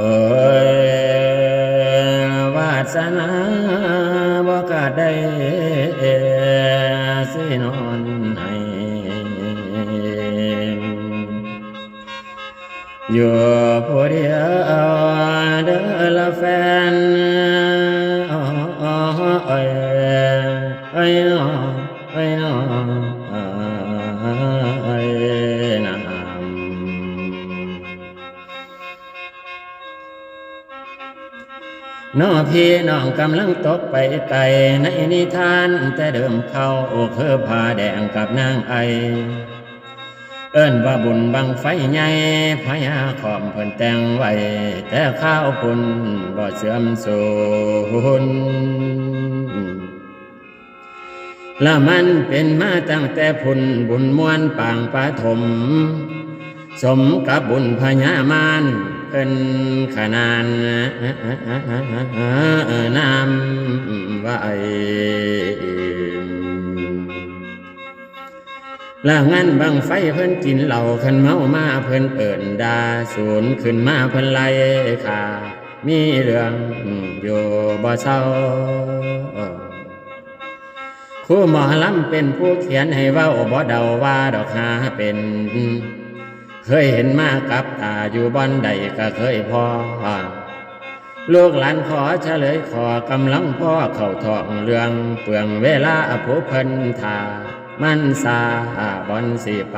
เอ้ยวาสนาบ่กาได้สินอนให้อยู่ผู้เดียวเด้อละแฟนเอ้ยเอ้ยน้อเอ้ยน้อเน้อพี่น้องกำลังตกไปไกลในนิทานแต่เดิมเขาคือผ้าแดงกับนางไอ เอิ้นว่าบุญบังไฟใหญ่พญาขอมเพิ่นแต่งไว้ แต่ข้าวปุ่นบ่เสื่อมสูญละมันเป็นมาตั้งแต่พุ่นบุญมวนปางปาถมสมกับบุญพญามาร เอินขนานนำไว้ละงั้นบังไฟเพิ่นกินเหล่าขันเมามาเพิ่นเอินดาศูนย์ขึ้นมาเพิ่นไล่ขามีเรื่องอยู่บ่เศร้าครูหมอลำเป็นผู้เขียนให้ว้าบ่เดาว่าดอกหาเป็น เคยเห็นมากับตาอยู่บ้านใดก็เคยพอ ลูกหลานขอเฉลยขอกำลังพ่อเข้าทองเรื่อง เปลืองเวลาผู้เพิ่นทามันซาบอนสิไป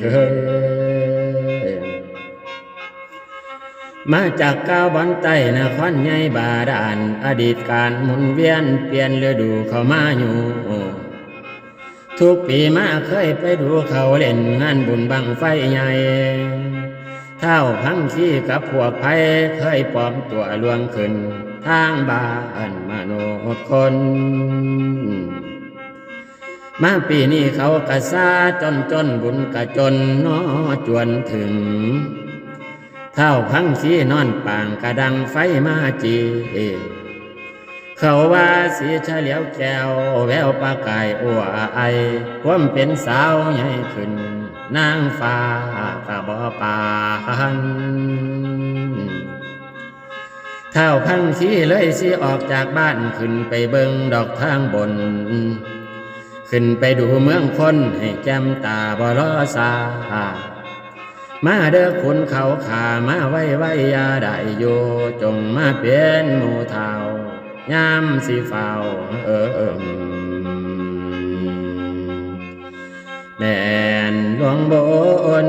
เฮ้ยมาจากก้าวบอนใต้นครใหญ่บาดาลอดีตการหมุนเวียนเปลี่ยนฤดูเข้ามาอยู่ ทุกปีมาเคยไปดูเขาเล่นงานบุญบังไฟใหญ่เท่าพังขี้กับพวกไผ่เคยปลอมตัวลวงขึ้น ทางบ้านมโนคน มาปีนี้เขากระซาจนจนบุญกระจนนอจวนถึง เท่าพังขี้นอนปางกระดังไฟมาจีเเขาว่าสีเฉลียวแก้วแววปลากายอัวไอความเป็นสาวใหญ่ขึ้น นางฟ้ากะบ่ปานเท่าพังสีเลยสิออกจากบ้านขึ้นไปเบิงดอกทางบน ขึ้นไปดูเมืองคนให้แจมตาบ่รอสามาเด้อคุณเขาขามาไว้ไว้ยาได้อยู่จงมาเป็นหมูเทา ยามสิเฝ้าเออเอิมแม่นหลวงบน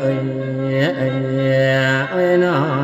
เอ้ยเอ้ยเอ้ยน้อ